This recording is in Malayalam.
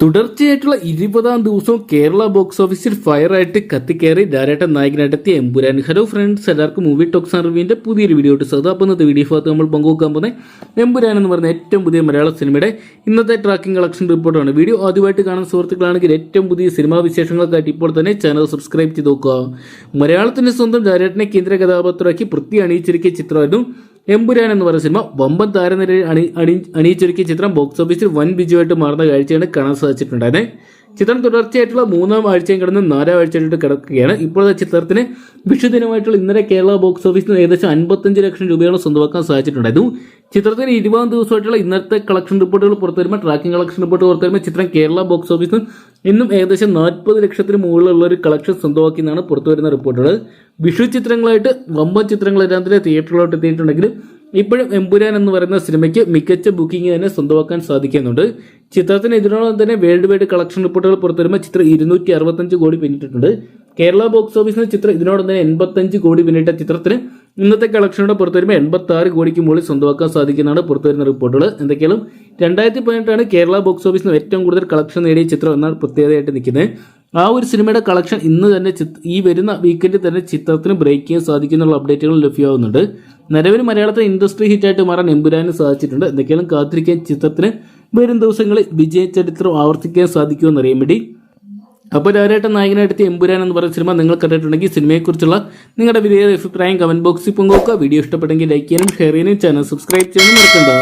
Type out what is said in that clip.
തുടർച്ചയായിട്ടുള്ള ഇരുപതാം ദിവസവും കേരള ബോക്സ് ഓഫീസിൽ ഫയറായിട്ട് കത്തിക്കയറി ധാരാട്ട നായകനായിട്ടെത്തിയ എമ്പുരാൻ. ഹലോ ഫ്രണ്ട്സ് എല്ലാവർക്കും മൂവി ടോക്സ് റിവ്യൂവിന്റെ പുതിയൊരു വീഡിയോ ഇട്ട് സദാ അപ്പോൾ ഇന്നത്തെ വീഡിയോ ഭാഗത്ത് നമ്മൾ പങ്കുവെക്കാൻ പോകുന്നത് എമ്പുരാൻ എന്ന് പറഞ്ഞ ഏറ്റവും പുതിയ മലയാള സിനിമയുടെ ഇന്നത്തെ ട്രാക്കിംഗ് കളക്ഷൻ റിപ്പോർട്ടാണ് വീഡിയോ ആദ്യമായിട്ട് കാണുന്ന സുഹൃത്തുക്കളാണെങ്കിൽ ഏറ്റവും പുതിയ സിനിമാ വിശേഷങ്ങൾക്കായിട്ട് ഇപ്പോൾ തന്നെ ചാനൽ സബ്സ്ക്രൈബ് ചെയ്ത് നോക്കുക. മലയാളത്തിന്റെ സ്വന്തം ധാരാട്ടിനെ കേന്ദ്ര കഥാപാത്രമാക്കി വൃത്തി അണിയിച്ചിരിക്കിയ ചിത്രമായിരുന്നു എമ്പുരാൻ എന്ന് പറയുന്ന സിനിമ വമ്പൻ താരനിരയിൽ അണി അണി അണിയിച്ചൊരുക്കിയ ചിത്രം ബോക്സ് ഓഫീസിൽ വൻ വിജയമായിട്ട് മാറുന്ന കാഴ്ചയാണ് കാണാൻ സാധിച്ചിട്ടുണ്ടായത് ചിത്രം തുടർച്ചയായിട്ടുള്ള മൂന്നാം ആഴ്ചയും കിടന്ന് നാലാം ആഴ്ചയായിട്ട് കിടക്കുകയാണ്. ഇപ്പോഴത്തെ ചിത്രത്തിന് വിഷുദിനമായിട്ടുള്ള ഇന്നലെ കേരള ബോക്സ് ഓഫീസിൽ നിന്ന് ഏകദേശം അൻപത്തഞ്ച് ലക്ഷം രൂപയോളം സ്വന്തമാക്കാൻ സാധിച്ചിട്ടുണ്ടായിരുന്നു ചിത്രത്തിന് ഇരുപതാം ദിവസമായിട്ടുള്ള ഇന്നത്തെ കളക്ഷൻ റിപ്പോർട്ടുകൾ പുറത്തു വരുമ്പോൾ ട്രാക്കിംഗ് കളക്ഷൻ റിപ്പോർട്ട് പുറത്തു വരുമ്പോൾ ചിത്രം കേരള ബോക്സ് ഓഫീസിൽ ഇന്നും ഏകദേശം നാൽപ്പത് ലക്ഷത്തിന് മുകളിലുള്ള ഒരു കളക്ഷൻ സ്വന്തമാക്കി എന്നാണ് പുറത്തു വരുന്ന റിപ്പോർട്ടുകൾ വിഷു ചിത്രങ്ങളായിട്ട് വമ്പ ചിത്രങ്ങൾ തന്നെ തിയേറ്ററിലോട്ട് എത്തിയിട്ടുണ്ടെങ്കിലും ഇപ്പോഴും എമ്പുരാൻ എന്ന് പറയുന്ന സിനിമയ്ക്ക് മികച്ച ബുക്കിംഗ് തന്നെ സ്വന്തമാക്കാൻ സാധിക്കുന്നുണ്ട്. ചിത്രത്തിന് ഇതിനോടൊപ്പം തന്നെ വേൾഡ് വൈഡ് കളക്ഷൻ റിപ്പോർട്ടുകൾ പുറത്തുവരുമ്പോൾ ചിത്രം ഇരുന്നൂറ്റി അറുപത്തഞ്ച് കോടി പിന്നിട്ടിട്ടുണ്ട്. കേരള ബോക്സ് ഓഫീസിന് ചിത്രം ഇതിനോടൊപ്പം തന്നെ എൺപത്തഞ്ച് കോടി പിന്നിട്ട ചിത്രത്തിന് ഇന്നത്തെ കളക്ഷനോട് പുറത്തു വരുമ്പോൾ എൺപത്തി ആറ് കോടിക്ക് മുകളിൽ സ്വന്തമാക്കാൻ സാധിക്കുന്നതാണ് പുറത്തു വരുന്ന റിപ്പോർട്ടുകൾ. എന്തൊക്കെയാണ് രണ്ടായിരത്തി പതിനെട്ടാണ് കേരള ബോക്സ് ഓഫീസിന് ഏറ്റവും കൂടുതൽ കളക്ഷൻ നേടിയ ചിത്രം എന്നാണ് പ്രത്യേകതയായിട്ട് നിൽക്കുന്നത്. ആ ഒരു സിനിമയുടെ കളക്ഷൻ ഇന്ന് തന്നെ ഈ വരുന്ന വീക്കെൻഡിൽ തന്നെ ചിത്രത്തിന് ബ്രേക്ക് ചെയ്യാൻ സാധിക്കുന്നുള്ള അപ്ഡേറ്റുകൾ ലഭ്യമാകുന്നുണ്ട് നിലവിൽ മലയാളത്തെ ഇൻഡസ്ട്രി ഹിറ്റായിട്ട് മാറാൻ എമ്പുരാനും സാധിച്ചിട്ടുണ്ട്. എന്തൊക്കെയാലും കാത്തിരിക്കാൻ ചിത്രത്തിന് വരും ദിവസങ്ങളിൽ വിജയ ചരിത്രം ആവർത്തിക്കാൻ സാധിക്കുമെന്ന് അറിയാൻ വേണ്ടി. അപ്പോൾ ധാരായിട്ട് നായകനായിട്ട് എമ്പുരാൻ എന്ന് പറയുന്ന സിനിമ നിങ്ങൾ കണ്ടിട്ടുണ്ടെങ്കിൽ സിനിമയെക്കുറിച്ചുള്ള നിങ്ങളുടെ വലിയ അഭിപ്രായം കമന്റ് ബോക്സിൽ പങ്കുവെക്കുക. വീഡിയോ ഇഷ്ടപ്പെട്ടെങ്കിൽ ലൈക്ക് ചെയ്യാനും ഷെയർ ചെയ്യാനും ചാനൽ സബ്സ്ക്രൈബ് ചെയ്യാനും മറക്കണ്ട.